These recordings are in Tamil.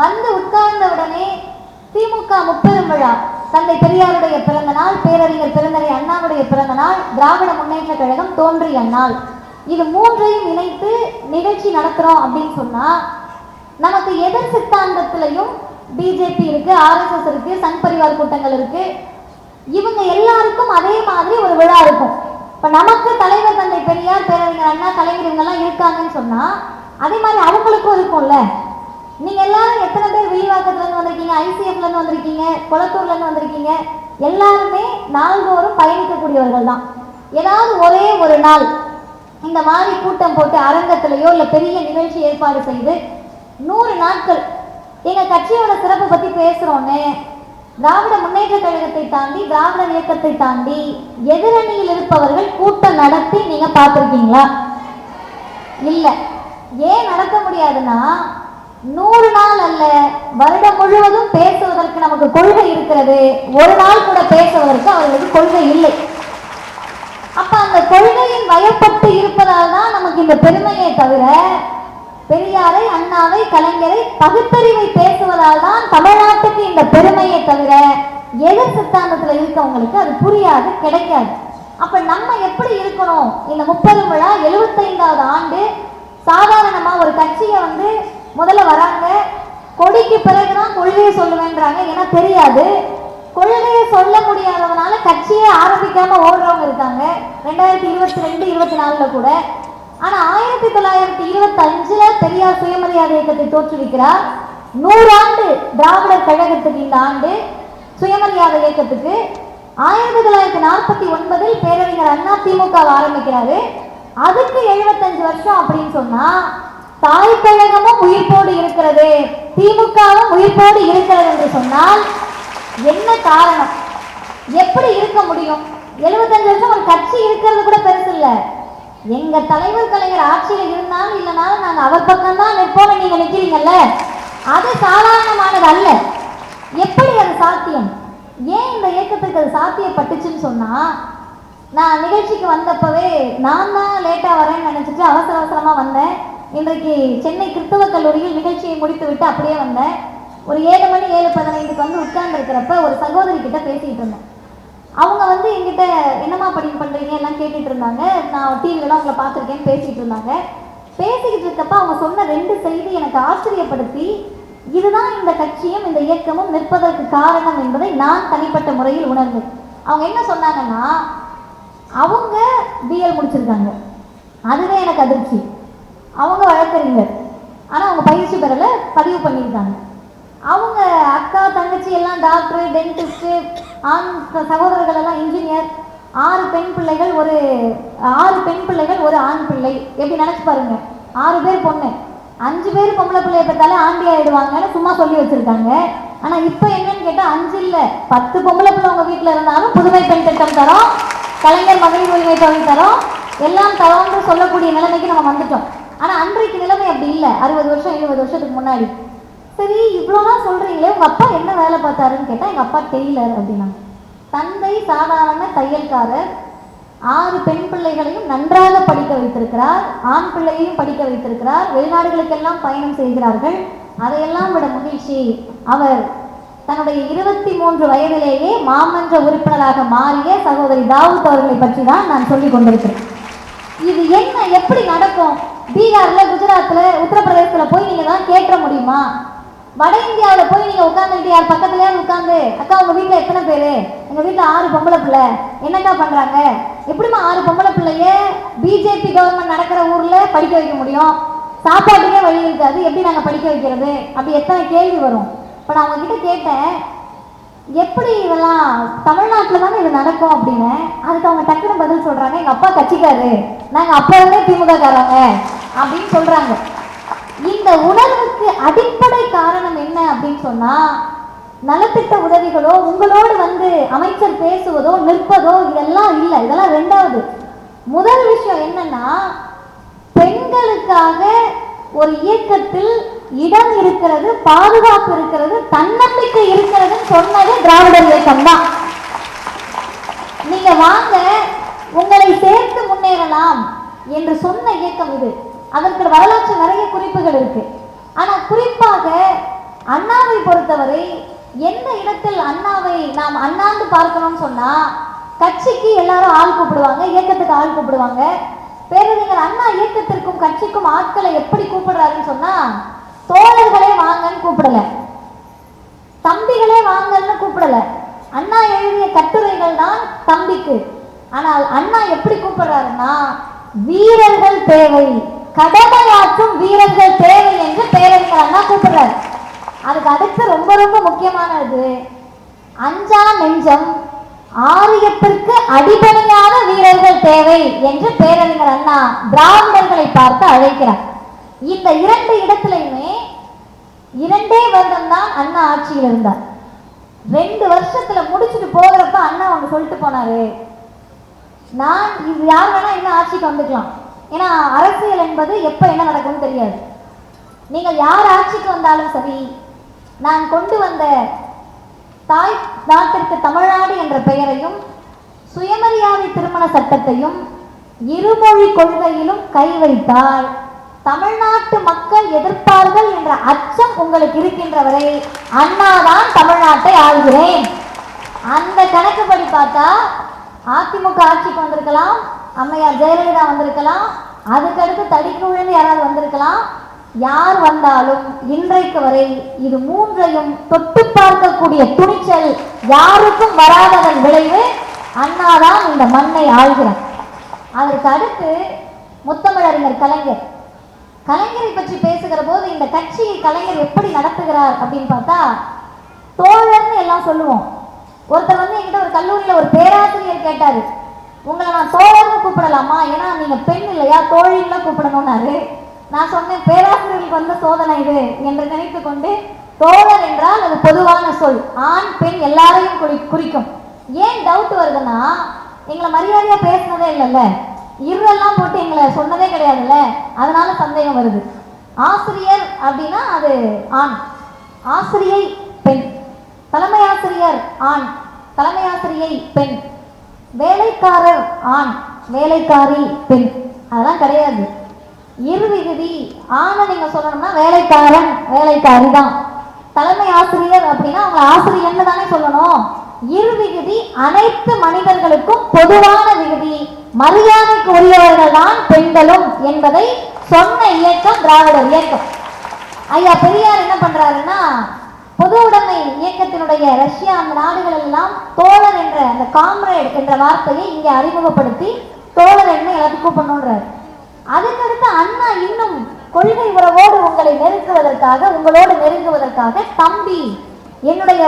வந்து உட்கார்ந்த உடனே திமுக முப்பெரும் விழா. தந்தை பெரியாருடைய பிறந்த நாள் பேரறிஞர் பிறந்தகை அண்ணாவுடைய பிறந்த நாள் திராவிட முன்னேற்ற கழகம் தோன்றிய நாள் இது மூன்றையும் இணைத்து நிகழ்ச்சி நடத்துறோம் அப்படின்னு சொன்னா நமக்கு எதிர் சித்தாந்தத்திலையும் பிஜேபி இருக்கு ஆர்எஸ்எஸ் இருக்கு சங் பரிவார் கூட்டங்கள் இருக்கு. இவங்க எல்லாருக்கும் அதே மாதிரி ஒரு விழா இருக்கும். இப்ப நமக்கு தலைவர் தந்தை பெரியார் பேரறிஞர் அண்ணா தலைவர் இவங்க எல்லாம் இருக்காங்கன்னு சொன்னா அதே மாதிரி அவங்களுக்கும் இருக்கும்ல. நீங்க எல்லாரும் எத்தனை பேர் விரிவாக்கத்துல இருந்து வந்திருக்கீங்க? ஐசிஎஃப்ல இருந்து வந்திருக்கீங்க குளத்தூர்ல இருந்து வந்திருக்கீங்க எல்லாருமே நாள்தோறும் பயணிக்கக்கூடியவர்கள் தான். ஏதாவது ஒரே ஒரு நாள் இந்த மாதிரி கூட்டம் போட்டு அரங்கத்திலேயோ இல்ல பெரிய நிகழ்ச்சி ஏற்பாடு செய்து நூறு நாட்கள் எங்க கட்சியோட சிறப்பை பத்தி பேசுறோன்னு திராவிட முன்னேற்ற கழகத்தை தாண்டி திராவிட இயக்கத்தை தாண்டி எதிரணியில் இருப்பவர்கள் கூட்டம் நடத்தி நீங்க பார்த்துருக்கீங்களா? இல்ல. ஏன் நடத்த முடியாதுன்னா நூறு நாள் அல்ல வருடம் முழுவதும் பேசுவதற்கு நமக்கு கொள்கை இருக்கிறது. ஒரு நாள் கூட பேசுவதற்கு அவர்களுக்கு கொள்கை இல்லை. அப்ப அந்த கொள்கையின் வயப்பட்டு இருப்பதால் தான் நமக்கு இந்த பெருமையை தவிர பெரியாரை அண்ணாவை கலைஞரை பகுத்தறிவை பேசுவதால் தான் தமிழ்நாட்டுக்கு இந்த பெருமையை தவிர எதிர் சித்தாந்தத்துல இருக்கவங்களுக்கு அது புரியாது கிடைக்காது. அப்ப நம்ம எப்படி இருக்கணும்? இந்த முப்பது விழா எழுபத்தைந்தாவது ஆண்டு சாதாரணமா ஒரு கட்சியை வந்து முதல்ல வராங்க. கொடிக்கு பிறகுதான் கொள்கையை சொல்லுவேன்றாங்க. ஏன்னா தெரியாது. கொள்கையை சொல்ல முடியாதவனால கட்சியே ஆரம்பிக்காம ஓடுறவங்க இருக்காங்க. ரெண்டாயிரத்தி இருபத்தி ரெண்டு இருபத்தி நாலுல கூட. ஆனா ஆயிரத்தி தொள்ளாயிரத்தி இருபத்தி அஞ்சுல பெரியார் சுயமரியாதை இயக்கத்தை தோற்றுவிக்கிறார். நூறாண்டு திராவிடர் கழகத்துக்கு இந்த ஆண்டு சுயமரியாதை இயக்கத்துக்கு. ஆயிரத்தி தொள்ளாயிரத்தி நாற்பத்தி ஒன்பதில் பேரறிஞர் அண்ணா திமுக ஆரம்பிக்கிறாரு. அதுக்கு எழுபத்தஞ்சு வருஷம் அப்படின்னு சொன்னா தாய் கழகமும் உயிர்ப்போடு இருக்கிறது. திமுகவும் உயிர்ப்போடு இருக்கிறது என்று சொன்னால் என்ன காரணம்? எப்படி இருக்க முடியும்? எழுபத்தஞ்சு வருஷம் ஒரு கட்சி இருக்கிறது கூட பெருசு இல்ல. எங்க தலைவர் கலைஞர் ஆட்சியில இருந்தாலும் இல்லைனாலும் நாங்க அவர் பக்கம்தான் நிற்போம் நீங்க நிக்கிறீங்கல்ல? அது சாதாரணமானது அல்ல. எப்படி அது சாத்தியம்? ஏன் இந்த இயக்கத்துக்கு அது சாத்தியப்பட்டுச்சுன்னு சொன்னா நான் நிகழ்ச்சிக்கு வந்தப்பவே நான் தான் லேட்டா வரேன்னு நினைச்சிட்டு அவசர அவசரமா வந்தேன். இன்றைக்கு சென்னை கிறிஸ்தவ கல்லூரியில் நிகழ்ச்சியை முடித்து விட்டு அப்படியே வந்தேன் ஒரு ஏழு மணி ஏழு பதினைந்துக்கு வந்து உட்கார்ந்துருக்கிறப்ப ஒரு சகோதரி கிட்ட பேசிட்டு இருந்தேன். அவங்க வந்து என்கிட்ட என்னம்மா படிப்பு பண்றீங்க? எல்லாம் கேட்டுட்டு இருந்தாங்க. நான் டிவிலலாம் உங்களை பார்த்துருக்கேன்னு பேசிட்டு இருந்தாங்க. பேசிக்கிட்டு இருக்கப்ப அவங்க சொன்ன ரெண்டு செய்தி எனக்கு ஆச்சரியப்படுத்தி இதுதான் இந்த கட்சியும் இந்த இயக்கமும் நிற்பதற்கு காரணம் என்பதை நான் தனிப்பட்ட முறையில் உணர்ந்தேன். அவங்க என்ன சொன்னாங்கன்னா அவங்க பிஎல் முடிச்சிருக்காங்க. அதுவே எனக்கு அதிர்ச்சி. அவங்க வழக்கறிஞர். ஆனால் அவங்க பயிற்சி பெறலை பதிவு பண்ணியிருக்காங்க. அவங்க அக்கா தங்கச்சி எல்லாம் டாக்டர் டென்டிஸ்ட்டு ஆண் சகோதரர்கள் எல்லாம் இன்ஜினியர் ஆறு பெண் பிள்ளைகள் ஒரு ஆறு பெண் பிள்ளைகள் ஒரு ஆண் பிள்ளை. எப்படி நினச்சி பாருங்க. ஆறு பேர் பொண்ணு. அஞ்சு பேர் பொம்பளை பிள்ளைய பார்த்தாலே ஆண்டி ஆயிடுவாங்கன்னு சும்மா சொல்லி வச்சுருக்காங்க. ஆனால் இப்போ என்னன்னு கேட்டால் அஞ்சு இல்லை. பத்து பொம்பளை பிள்ளை உங்கள் வீட்டில் இருந்தாலும் புதுமை பெண் திட்டம் தரோம். கலைஞர் மகளிர் உரிமை தொகை தரோம். எல்லாம் தரோம்னு சொல்லக்கூடிய நிலைமைக்கு நம்ம வந்துட்டோம். ஆனால் அன்றைக்கு நிலைமை அப்படி இல்லை. அறுபது வருஷம் எழுபது வருஷத்துக்கு முன்னாடி. சரி இவ்வளோலாம் சொல்கிறீங்களே உங்கள் அப்பா என்ன வேலை பார்த்தாருன்னு கேட்டால் எங்கள் அப்பா டெய்லர் அப்படின்னாங்க தந்தை சாதாரண தையல்காரர் ஆறு பெண் பிள்ளைகளையும் நன்றாக படிக்க வைத்திருக்கிறார் ஆண் பிள்ளையையும் படிக்க வைத்திருக்கிறார் வெளிநாடுகளுக்கெல்லாம் பயணம் செய்கிறார்கள். அதையெல்லாம் விட மகிழ்ச்சி. அவர் தன்னுடைய இருபத்தி மூன்று வயதிலேயே மாமன்ற உறுப்பினராக மாறிய சகோதரி தாவூத் அவர்களை பற்றி தான் நான் சொல்லிக் கொண்டிருக்கிறேன். இது என்ன எப்படி நடக்கும்? பீகார்ல குஜராத்ல உத்தரப்பிரதேசத்துல போய் நீங்க தான் கேட்க முடியுமா? வட இந்தியாவில் போய் நீங்க உட்காந்துக்கிட்டு யார் பக்கத்துலயே உட்காந்து அக்கா உங்க வீட்டில் எத்தனை பேரு? எங்கள் வீட்டில் ஆறு பொம்பளை பிள்ளை. என்னக்கா பண்றாங்க? எப்படிம்மா ஆறு பொம்பளை பிள்ளைய பிஜேபி கவர்மெண்ட் நடக்கிற ஊர்ல படிக்க வைக்க முடியும்? சாப்பாட்டுக்கே வழி இருக்காது. எப்படி நாங்க படிக்க வைக்கிறது? அப்படி எத்தனை கேள்வி வரும். இப்ப நான் உங்ககிட்ட கேட்டேன் எப்படி இதெல்லாம் தமிழ்நாட்டில் தானே இது நடக்கும்? அப்படின்னு. அதுக்கு அவங்க டக்குன்னு பதில் சொல்றாங்க. எங்க அப்பா கட்சிக்காரு. நாங்க அப்பா இருந்தே திமுக காரங்க அப்படின்னு சொல்றாங்க. இந்த உணர்வுக்கு அடிப்படை காரணம் என்ன அப்படின்னு சொன்னா நலத்திட்ட உதவிகளோ உங்களோடு வந்து அமைச்சர் பேசுவதோ நிற்பதோ இதெல்லாம் இல்லை. இதெல்லாம் ரெண்டாவது. முதல் விஷயம் என்னன்னா பெண்களுக்காக ஒரு இயக்கத்தில் இடம் இருக்கிறது பாதுகாப்பு இருக்கிறது தன்னம்பிக்கை இருக்கிறதுன்னு சொன்னது திராவிடர் இயக்கம் தான். நீங்க வாங்க உங்களை சேர்த்து முன்னேறலாம் என்று சொன்ன இயக்கம் இது. அதற்கு வரலாற்று நிறைய குறிப்புகள் இருக்கு. ஆனால் குறிப்பாக அண்ணாவை பொறுத்தவரை எந்த இடத்தில் அண்ணாவை நாம் அண்ணாந்து பார்க்கணும்னு சொன்னா கட்சிக்கு எல்லாரும் ஆள் கூப்பிடுவாங்க இயக்கத்துக்கு ஆள் கூப்பிடுவாங்க. பேரறிஞர் அண்ணா இயக்கத்திற்கும் கட்சிக்கும் ஆட்களை எப்படி கூப்பிடுறாருன்னு சொன்னா தோழர்களே வாங்கன்னு கூப்பிடல. தம்பிகளே வாங்கன்னு கூப்பிடல. அண்ணா எழுதிய கட்டுரைகள் தான் தம்பிக்கு. ஆனால் அண்ணா எப்படி கூப்பிடுறாருன்னா வீரர்கள் தேவை. கடமையாற்றும் வீரர்கள் தேவை என்று பேரறிஞர் அண்ணா கூப்பிடுறாரு. அதுக்கு அடுத்து ரொம்ப ரொம்ப முக்கியமானது அஞ்சா நெஞ்சம் ஆரியத்திற்கு அடிப்படையான வீரர்கள் தேவை என்று பேரறிஞர் அண்ணா திராவிடர்களை பார்த்து அழைக்கிறார். இந்த இரண்டு இடத்திலையுமே இரண்டே வருடம் தான் அண்ணா ஆட்சியில் இருந்தார். ரெண்டு வருஷத்துல முடிச்சுட்டு போகிறப்ப அண்ணா அவங்க சொல்லிட்டு போனாரு நான் இது யார் வேணா இன்னும் ஆட்சிக்கு வந்துக்கலாம். ஏன்னா அரசியல் என்பது எப்ப என்ன நடக்கும்னு தெரியாது. நீங்கள் யார் ஆட்சிக்கு வந்தாலும் சரி நான் கொண்டு வந்த தாய் நாட்டிற்கு தமிழ்நாடு என்ற பெயரையும் சுயமரியாதை திருமண சட்டத்தையும் இருமொழி கொள்கையிலும் கை வைத்தால் தமிழ்நாட்டு மக்கள் எதிர்ப்பார்கள் என்ற அச்சம் உங்களுக்கு இருக்கின்ற வரை அண்ணாதான் தமிழ்நாட்டை ஆள்கிறேன். அந்த கணக்குப்படி பார்த்தா அதிமுக ஆட்சிக்கு வந்திருக்கலாம் அம்மையார் ஜெயலலிதா வந்திருக்கலாம். அதுக்கடுத்து தடிக்குழுன்னு யாராவது வந்திருக்கலாம். யார் வந்தாலும் இன்றைக்கு வரை இது மூன்றையும் தொட்டு பார்க்கக்கூடிய துணிச்சல் யாருக்கும் வராததன் விளைவு அண்ணாதான் இந்த மண்ணை ஆள்கிறார். அதற்கு அடுத்து முத்தமிழறிஞர் கலைஞர். கலைஞரை பற்றி பேசுகிற போது இந்த கட்சியை கலைஞர் எப்படி நடத்துகிறார் அப்படின்னு பார்த்தா தோழர்னு எல்லாம் சொல்லுவோம். ஒருத்தர் வந்து என்கிட்ட ஒரு கல்லூரியில ஒரு பேராசிரியர் கேட்டாரு. உங்களை நான் தோழர்னு கூப்பிடலாமா? ஏன்னா நீங்க பெண் இல்லையா? தோழின்லாம் கூப்பிடணும்னாரு. நான் சொன்னேன் பேராசிரியர்களுக்கு வந்த சோதனை இது என்று நினைத்து கொண்டு தோழர் என்றால் அது பொதுவான சொல். ஆண் பெண் எல்லாரையும் குறி குறிக்கும். ஏன் டவுட் வருதுன்னா எங்களை மரியாதையா பேசினதே இல்லைல்ல. இருளெல்லாம் போட்டு எங்களை சொன்னதே கிடையாதுல்ல. அதனால சந்தேகம் வருது. ஆசிரியர் அப்படின்னா அது ஆண். ஆசிரியை பெண். தலைமை ஆசிரியர் ஆண். தலைமை ஆசிரியை பெண். வேலைக்காரர் ஆண் வேலைக்காரி பெண். அதெல்லாம் கிடையாது. இருவிகுதி ஆணை நீங்க சொல்லணும்னா வேலைக்காரன் வேலைக்காரி தான் தலைமை ஆசிரியர் அப்படின்னா அவங்க ஆசிரியர்னு தானே சொல்லணும். இருவிகுதி அனைத்து மனிதர்களுக்கும் பொதுவான விகுதி. மரியாதைக்கு உரியவர்கள் தான் பெண்களும் என்பதை சொன்ன இயக்கம் திராவிடர் இயக்கம். ஐயா பெரியார் என்ன பண்றாருன்னா பொது உடைமை இயக்கத்தினுடைய ரஷ்யா அந்த நாடுகள் எல்லாம் தோழர் என்ற அந்த காம்ரேட் என்ற வார்த்தையை இங்கே அறிமுகப்படுத்தி தோழர் என்ன எல்லாத்துக்கும் பண்ணுன்றார். அதுக்கடுத்து அண்ணா இன்னும் கொள்கை உறவோடு உங்களை நெருக்குவதற்காக உங்களோடு நெருங்குவதற்காக தம்பி என்னுடைய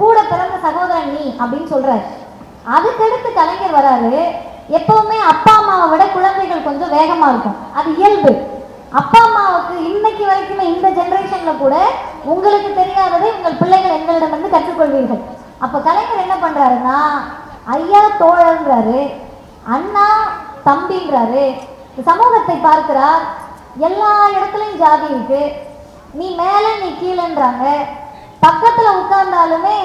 கூட பிறந்த சகோதரன் நீ அப்படின்னு சொல்றாரு. அதுக்கடுத்து கலைஞர் வராரு. எப்பவுமே அப்பா அம்மாவை விட குழந்தைகள் கொஞ்சம் வேகமா இருக்கும். அது இயல்பு. அப்பா அம்மாவுக்கு இன்னைக்கு வரைக்குமே இந்த ஜென்ரேஷன்ல கூட உங்களுக்கு தெரியாததை உங்கள் பிள்ளைகள் எங்களிடமிருந்து கற்றுக்கொள்வீர்கள். அப்ப கலைஞர் என்ன பண்றாருன்னா ஐயா தோழன்றாரு அண்ணா தம்பின்றாரு சமூகத்தை பார்க்கிறார் எல்லா இடத்துலையும் ஜாதி இருக்கு நீ மேல நீ கீழேன்றாங்க பக்கத்துல உட்கார்ந்தாலுமே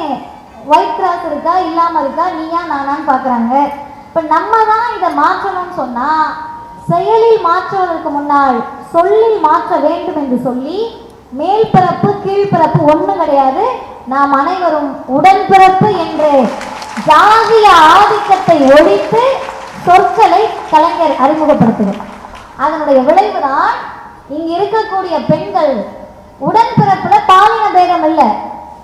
ஒயிட் கிராஸ் இருக்கா இல்லாம இருக்கா நீயா நானான்னு பாக்குறாங்க. இப்ப நம்ம தான் இதை மாற்றணும்னு சொன்னா செயலில் மாற்றுவதற்கு முன்னால் சொல்லில் மாற்ற வேண்டும் என்று சொல்லி மேல் பிறப்பு கீழ்பிறப்பு ஒண்ணு கிடையாது. நாம் அனைவரும் உடன்பிறப்பு என்று ஜாதிய ஆதிக்கத்தை ஒழித்து சொற்களை கலைஞர் அறிமுகப்படுத்துகிறார் அதனுடைய விளைவுதான் இங்க இருக்கக்கூடிய பெண்கள் உடன்பிறப்புல பாலின பேதம் இல்ல.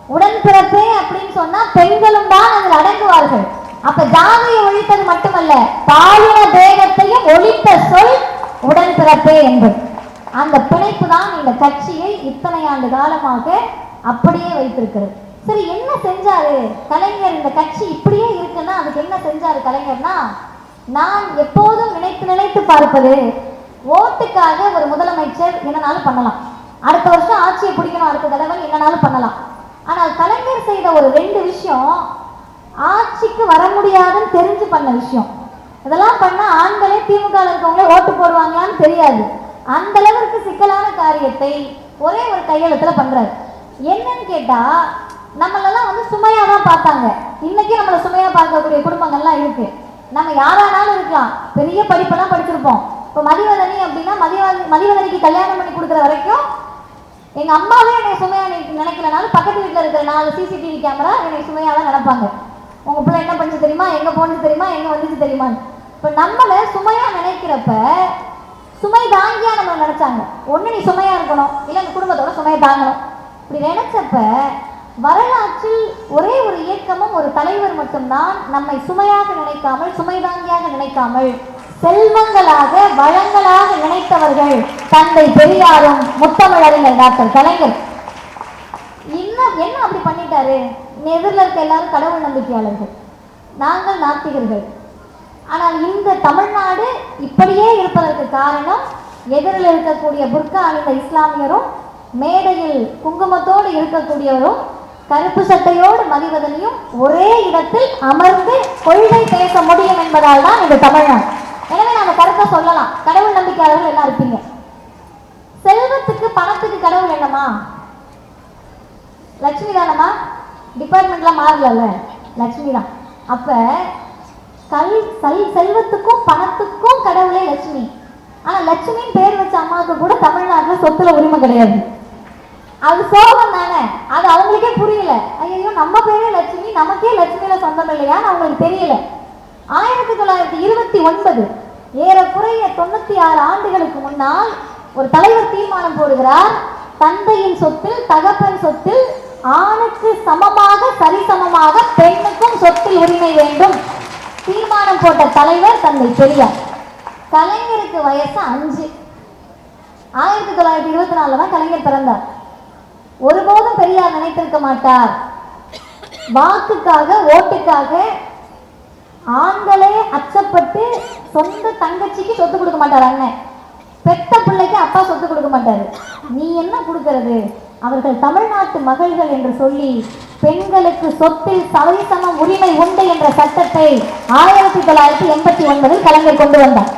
உடன்பிறப்பே அப்படின்னு சொன்னா பெண்களும் தான் அதில் அடங்குவார்கள். அப்ப ஜாதியை ஒழித்தது மட்டுமல்ல பாலின பேதத்தையும் ஒழித்த சொல் உடன்பிறப்பே என்பது. அந்த பிழைப்பு தான் இந்த கட்சியை இத்தனை ஆண்டு காலமாக அப்படியே வைத்திருக்கிறது. சரி என்ன செஞ்சாரு? கலைஞர் இந்த கட்சி இப்படியே இருக்குன்னா அதுக்கு என்ன செஞ்சாரு கலைஞர்னா நான் எப்போதும் நினைத்து நினைத்து பார்ப்பது ஓட்டுக்காக ஒரு முதலமைச்சர் என்னனாலும் பண்ணலாம். அடுத்த வருஷம் ஆட்சியை பிடிக்கணும் அடுத்த தடவை என்னனாலும் பண்ணலாம். ஆனால் கலைஞர் செய்த ஒரு ரெண்டு விஷயம் ஆட்சிக்கு வர முடியாதுன்னு தெரிஞ்சு பண்ண விஷயம். இதெல்லாம் பண்ணா ஆண்களே திமுக இருக்கவங்களே ஓட்டு போடுவாங்களான்னு தெரியாது. அந்த அளவிற்கு சிக்கலான காரியத்தை ஒரே ஒரு கையெழுத்துல பண்றாரு. என்னன்னு கேட்டா நம்மளெல்லாம் வந்து சுமையா தான் பார்த்தாங்க. இன்னைக்கு நம்மள சுமையா பார்க்கக்கூடிய குடும்பங்கள்லாம் இருக்கு. நம்ம யாரானாலும் இருக்கலாம். பெரிய படிப்பெல்லாம் படிச்சிருப்போம். இப்போ மதிவதனி அப்படின்னா மதிவதனி மதிவதனிக்கு கல்யாணம் பண்ணி கொடுக்குற வரைக்கும் எங்க அம்மாவே என்னை சுமையா நினை- நினைக்கலனாலும் பக்கத்து வீட்டுல இருக்கிற நாலு சிசிடிவி கேமரா என்னை சுமையா தான் நினைப்பாங்க. உங்க பிள்ளை என்ன பண்ணுச்சு தெரியுமா? எங்க போனது தெரியுமா? எங்க வந்துச்சு தெரியுமான்னு. இப்ப நம்மள சுமையா நினைக்கிறப்ப சுமை தாங்கியா நம்ம நினைச்சாங்க. ஒண்ணு நீ சுமையா இருக்கணும். இல்ல இந்த குடும்பத்தோட சுமையை தாங்கணும். இப்படி நினைச்சப்ப வரலாற்றில் ஒரே ஒரு இயக்கமும் ஒரு தலைவர் மட்டும்தான் நம்மை சுமையாக நினைக்காமல் சுமை தாங்கியாக நினைக்காமல் செல்வங்களாக வளங்களாக நினைத்தவர்கள் தந்தை பெரியாரும் முத்தமிழறிஞர் டாக்டர் கலைஞர். இன்னும் என்ன அப்படி பண்ணிட்டாரு? எதிரில் இருக்க எல்லாரும் கடவுள் நம்பிக்கையாளர்கள். நாங்கள் நாத்திகர்கள். ஆனால் இந்த தமிழ்நாடு இப்படியே இருப்பதற்கு காரணம் எதிரில் இருக்கக்கூடிய புர்கா அணிந்த இஸ்லாமியரும் மேடையில் குங்குமத்தோடு இருக்கக்கூடியவரும் கருப்பு சட்டையோடு மதிவதனையும் ஒரே இடத்தில் அமர்ந்து கொள்கை பேச முடியும் என்பதால் தான் இந்த தமிழ்நாடு. எனவே நாம கருத்தை சொல்லலாம். கடவுள் நம்பிக்கையாளர்கள் எல்லாம் இருப்பீங்க? செல்வத்துக்கு பணத்துக்கு கடவுள் என்னமா லட்சுமி தானம்மா டிபார்ட்மெண்ட்லாம் மாறல லட்சுமி தான் அப்ப சல் சல் செல்வத்துக்கும் பணத்துக்கும் கடவுளே லட்சுமி. ஆனா லட்சுமின்னு பேர் வச்ச அம்மாவுக்கு கூட தமிழ்நாட்டுல சொத்துல உரிமை கிடையாது. அது சோகம் தானே? அது அவங்களுக்கே புரியல. ஐயோ நம்ம பேரே லட்சுமி நமக்கே லட்சுமியில சொந்தம் இல்லையான்னு அவங்களுக்கு தெரியல. ஆயிரத்தி தொள்ளாயிரத்தி இருபத்தி ஒன்பது ஏறக்குறைய தொண்ணூத்தி ஆறு ஆண்டுகளுக்கு முன்னால் ஒரு தலைவர் தீர்மானம் போடுகிறார். தந்தையின் சொத்தில் தகப்பன் சொத்தில் ஆணுக்கு சமமாக சரிசமமாக பெண்ணுக்கும் சொத்தில் உரிமை வேண்டும். தீர்மானம் போட்ட தலைவர் தந்தை பெரியார். கலைஞருக்கு வயசு அஞ்சு. ஆயிரத்தி தொள்ளாயிரத்தி இருபத்தி நாலுல தான் கலைஞர் பிறந்தார். ஒருபோதும் பெரியார் நினைத்திருக்க மாட்டார். வாக்குக்காக ஓட்டுக்காக ஆண்களே அச்சப்பட்டு சொந்த தங்கச்சிக்கு சொத்து கொடுக்க மாட்டார் அண்ணன். பெத்த பிள்ளைக்கு அப்பா சொத்து கொடுக்க மாட்டாரு. நீ என்ன கொடுக்கறது? அவர்கள் தமிழ்நாட்டு மகள்கள் என்று சொல்லி பெண்களுக்கு சொத்தில் சரிசம உரிமை உண்டு என்ற சட்டத்தை ஆயிரத்தி தொள்ளாயிரத்தி எண்பத்தி ஒன்பதில் கலைஞர் கொண்டு வந்தார்.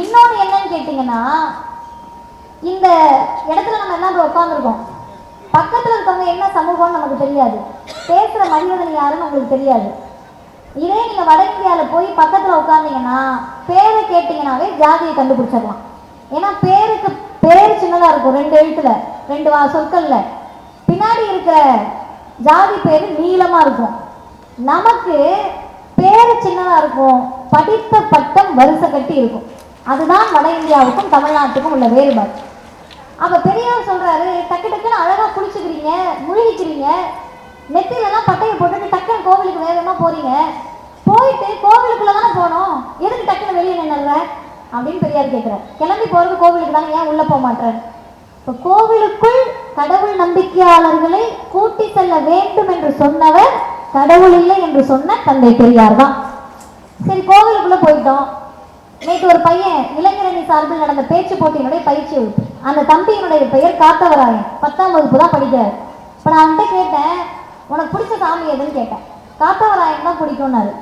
இன்னொன்று என்னன்னு கேட்டிங்கன்னா இந்த இடத்துல நம்ம என்ன உட்காந்துருக்கோம் பக்கத்துல இருக்கவங்க என்ன சமூகம்னு நமக்கு தெரியாது. பேசுற மனிதன் யாருன்னு உங்களுக்கு தெரியாது. இதே நீங்க வட இந்தியாவில் போய் பக்கத்துல உட்கார்ந்தீங்கன்னா பேரை கேட்டிங்கனாவே ஜாதியை கண்டுபிடிச்சிடலாம். ஏன்னா பேருக்கு பேர் சின்னதா இருக்கும். ரெண்டு எழுத்துல ரெண்டு வா சொற்கள்ல. பின்னாடி இருக்கிற ஜாதி பேர் நீளமா இருக்கும். நமக்கு பேரு சின்னதா இருக்கும். படித்த பட்டம் வரிசை கட்டி இருக்கும். அதுதான் வட இந்தியாவுக்கும் தமிழ்நாட்டுக்கும் உள்ள வேறுபாடு. அப்ப பெரியார் சொல்றாரு டக்கு டக்குன்னு அழகா குளிச்சுக்கிறீங்க முழுகிக்கிறீங்க நெத்திலெல்லாம் பட்டையை போட்டுட்டு டக்குன்னு கோவிலுக்கு வேகமா போறீங்க. போயிட்டு கோவிலுக்குள்ள தானே போனோம். எதுக்கு டக்குன்னு வெளியே நின்னுற அப்படின்னு பெரியார் கேட்கிறார் கிளம்பி போறது கோவிலுக்கு தானே ஏன் உள்ள போக மாட்டார் இப்ப கோவிலுக்குள் கடவுள் நம்பிக்கையாளர்களை கூட்டி செல்ல வேண்டும் என்று சொன்னவர் கடவுள் இல்லை என்று சொன்ன தந்தை பெரியார் தான். சரி கோவிலுக்குள்ள போயிட்டோம். நேற்று ஒரு பையன் இளைஞரணி சார்பில் நடந்த பேச்சு போட்டியினுடைய பயிற்சி அந்த தம்பியினுடைய பெயர் காத்தவராயன். பத்தாம் வகுப்பு தான் படிக்கிறார். இப்போ நான் அவன்கிட்ட கேட்டேன் உனக்கு பிடிச்ச சாமி எதுன்னு கேட்டேன். காத்தவராயன் தான் பிடிக்கும்னாரு.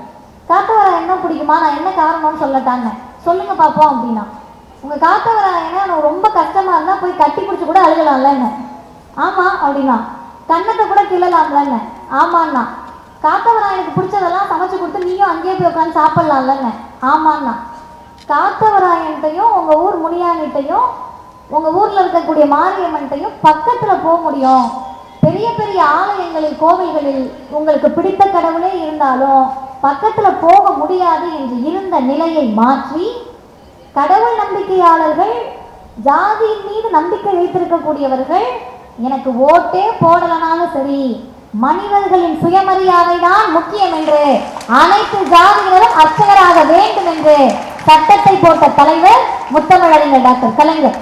காத்தவராயன் தான் பிடிக்குமா? நான் என்ன காரணம்னு சொல்லட்டாங்க சொல்லுங்க பார்ப்போம் அப்படின்னா. உங்க காத்தவராயனை ரொம்ப கஷ்டமா இருந்தா போய் கட்டி பிடிச்சி கூட அழுகலாம்ல என்ன. ஆமா அப்படின்னா. கன்னத்தை கூட கிள்ளலாம்ல ஆமாண்ணா காத்தவராயனுக்கு பிடிச்சதெல்லாம் சமைச்சு கொடுத்து நீயும் அங்கேயே போய் உட்காந்து சாப்பிடலாம்லன்னு ஆமாண்ணா காத்தவராயன்ட்டையும் உங்கள் ஊர் முனியானிட்டையும் உங்கள் ஊரில் இருக்கக்கூடிய மாரியம்மன்ட்டையும் பக்கத்தில் போக முடியும். பெரிய பெரிய ஆலயங்களில் கோவில்களில் உங்களுக்கு பிடித்த கடவுளே இருந்தாலும் பக்கத்தில் போக முடியாது என்று இருந்த நிலையை மாற்றி கடவுள் நம்பிக்கையாளர்கள் ஜாதியின் மீது நம்பிக்கை வைத்திருக்கக்கூடியவர்கள் எனக்கு ஓட்டே போடலனாலும் சரி மனிதர்களின் சுயமரியாதை தான் முக்கியம் என்று அனைத்து ஜாதியினரும் அர்ச்சகராக வேண்டும் என்று சட்டத்தை போட்ட தலைவர் முத்தமிழறிஞர் டாக்டர் கலைஞர்.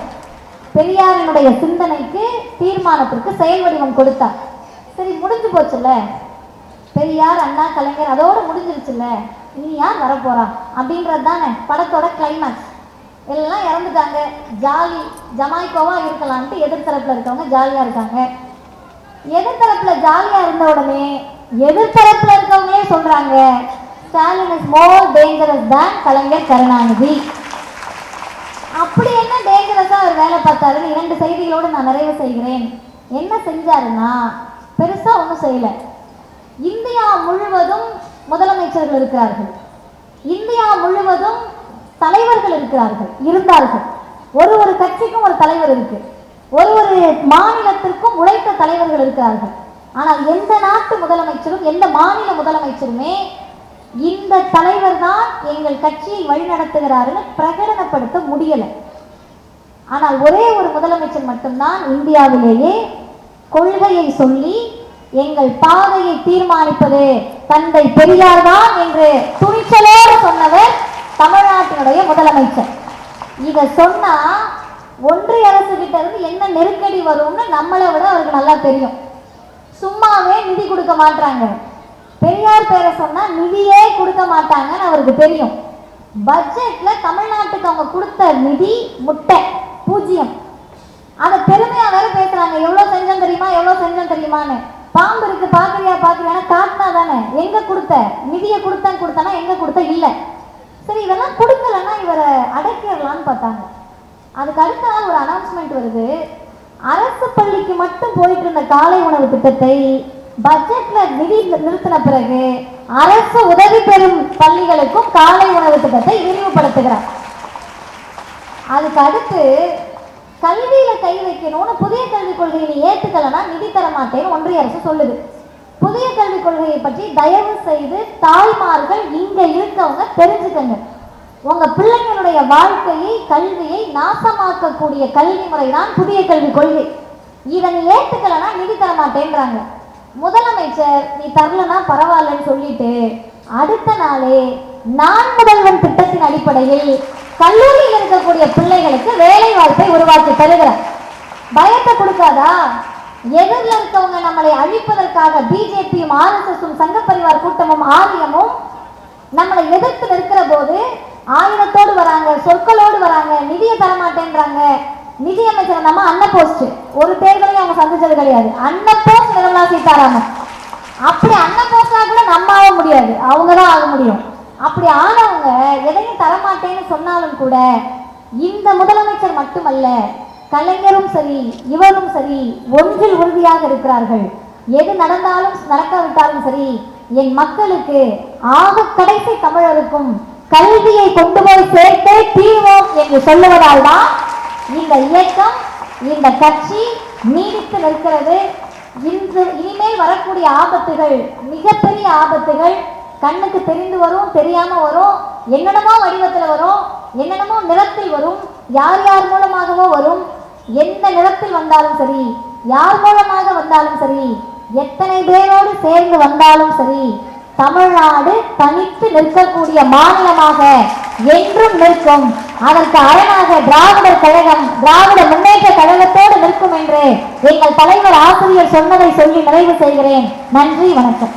பெரியாரினுடைய சிந்தனைக்கு தீர்மானத்திற்கு செயல் வடிவம் கொடுத்தார். சரி முடிஞ்சு போச்சுல்ல? பெரியார் அண்ணா கலைஞர் அதோடு முடிஞ்சிருச்சுல்ல? இனி யார் வரப்போறா? அப்படின்றது தானே படத்தோட கிளைமேக்ஸ் எல்லாம் இறந்துட்டாங்க. ஜாலி ஜமாய்க்கோவா இருக்கலான்ட்டு எதிர்த்தரப்புல இருக்கவங்க ஜாலியா இருக்காங்க. எதிர்த்தரப்புல ஜாலியா இருந்த உடனே எதிர்த்தரப்புல இருக்கவங்களே சொல்றாங்க ஸ்டாலின் இஸ் மோர் டேஞ்சரஸ் தான் கலைஞர் கருணாநிதி. அப்படி என்ன டேஞ்சரஸா அவர் வேலை பார்த்தாருன்னு இரண்டு செய்திகளோடு நான் நிறைவு செய்கிறேன். என்ன செஞ்சாருன்னா பெருசா ஒன்றும் செய்யல. இந்தியா முழுவதும் முதலமைச்சர்கள் இருக்கிறார்கள். இந்தியா முழுவதும் தலைவர்கள் இருக்கிறார்கள் இருந்தார்கள். ஒரு ஒரு கட்சிக்கும் ஒரு தலைவர் இருக்கு. ஒரு ஒரு மாநிலத்திற்கும் உழைத்த தலைவர்கள் இருக்கிறார்கள். ஆனால் எந்த நாட்டு முதலமைச்சரும் எந்த மாநில முதலமைச்சருமே இந்த தலைவர் தான் எங்கள் கட்சியை வழிநடத்துகிறாருன்னு பிரகடனப்படுத்த முடியலை. ஆனால் ஒரே ஒரு முதலமைச்சர் மட்டும்தான் இந்தியாவிலேயே கொள்கையை சொல்லி எங்கள் பாதையை தீர்மானிப்பது தந்தை பெரியார் தான் என்று துணிச்சலோடு சொன்னவர் தமிழ்நாட்டினுடைய முதலமைச்சர். இதை சொன்னா ஒன்றிய அரசு கிட்ட இருந்து என்ன நெருக்கடி வரும்னு நம்மளை விட அவருக்கு நல்லா தெரியும். சும்மாவே நிதி கொடுக்க மாட்டாங்க பெரியார் பேரை சொன்னா நிதியே கொடுக்க மாட்டாங்கன்னு அவருக்கு தெரியும். பட்ஜெட்ல தமிழ்நாட்டுக்கு அவங்க கொடுத்த நிதி முட்டை பூஜ்ஜியம். அதை பெருமையா வேற பேசுறாங்க. எவ்வளவு செஞ்சோம் தெரியுமா? எவ்வளவு செஞ்சோம் தெரியுமான்னு. பாம்பு இருக்கு பாக்குறியா பாக்குறியான்னு காட்டினா தானே எங்க கொடுத்த? நிதியை கொடுத்தேன் கொடுத்தனா எங்க கொடுத்த? இல்லை. சரி இதெல்லாம் கொடுக்கலன்னா இவரை அடக்கிடலான்னு பார்த்தாங்க. அதுக்கு அடுத்த நாள் ஒரு அனௌன்ஸ்மெண்ட் வருது. அரசு பள்ளிக்கு மட்டும் போயிட்டு இருந்த காலை உணவு திட்டத்தை பட்ஜெட்ல நிதி நிறுத்தின பிறகு அரசு உதவி பெறும் பள்ளிகளுக்கும் காலை உணவு திட்டத்தை விரிவுபடுத்துகிறார். அதுக்கு அடுத்து கல்வியில கை வைக்கணும்னு புதிய கல்விக் கொள்கையை ஏற்றுக்கலன்னா நிதி தர மாட்டேன்னு ஒன்றிய அரசு சொல்லுது. புதிய கல்விக் கொள்கையை பற்றி தயவு செய்து தாய்மார்கள் இங்க இருக்கவங்க தெரிஞ்சுக்கங்க. உங்க பிள்ளைங்களுடைய வாழ்க்கையை கல்வியை நாசமாக்கக்கூடிய கல்வி முறை தான் புதிய கல்விக் கொள்கை. இதை நீ ஏத்துக்கலனா நிதி தர மாட்டேன்றாங்க. முதலமைச்சர் நீ தரலனா பரவாயில்லன்னு சொல்லிட்டு அடுத்த நாளே நான் முதல்வன் திட்டத்தின் அடிப்படையில் கல்லூரியில் இருக்கக்கூடிய பிள்ளைகளுக்கு வேலை வாய்ப்பை உருவாக்கி தருகிறார். பயத்தை கொடுக்காதா? எதிரில் இருக்கவங்க நம்மளை அழிப்பதற்காக பிஜேபியும் ஆர்எஸ்எஸும் சங்க பரிவார் கூட்டமும் ஆரியமும் நம்மளை எதிர்த்து நிற்கிற போது ஆயிரத்தோடு வராங்க சொற்களோடு வராங்க நிதியை தர மாட்டேன்றாங்க நிதியமைச்சர் நம்ம அன்ன போஸ்ட் ஒரு தேர்தலையும் அவங்க சந்திச்சது கிடையாது. அன்ன போஸ்ட் நிர்மலா சீதாராமன் அப்படி அன்ன போஸ்டா கூட நம்ம ஆக முடியாது. அவங்க தான் ஆக முடியும். அப்படி ஆனவங்க எதையும் தரமாட்டேன்னு சொன்னாலும் கூட இந்த முதலமைச்சர் மட்டுமல்ல கலைஞரும் சரி இவரும் சரி ஒன்றில் உறுதியாக இருக்கிறார்கள். எது நடந்தாலும் நடக்காவிட்டாலும் சரி என் மக்களுக்கு ஆக கடைசி தமிழருக்கும் கல்வியை கொண்டு போய் சேர்த்தே தீர்வோம் என்று சொல்லுவதால் தான் இந்த இயக்கம் இந்த கட்சி நீடித்து நிற்கிறது. இன்று இனிமேல் வரக்கூடிய ஆபத்துகள் மிகப்பெரிய ஆபத்துகள் கண்ணுக்கு தெரிந்து வரும் தெரியாம வரும் என்னென்னமோ வடிவத்தில் வரும் என்னென்னமோ நிறத்தில் வரும் யார் யார் மூலமாகவோ வரும் எந்த நிலத்தில் வந்தாலும் சரி யார் மூலமாக வந்தாலும் சரி எத்தனை பேரோடு சேர்ந்து வந்தாலும் சரி தமிழ்நாடு தனித்து நிற்கக்கூடிய மாநிலமாக என்றும் நிற்கும். அதற்கு அரணாக திராவிடர் கழகம் திராவிட முன்னேற்ற கழகத்தோடு நிற்கும் என்று எங்கள் தலைவர் ஆசிரியர் சொன்னதை சொல்லி நிறைவு செய்கிறேன். நன்றி வணக்கம்.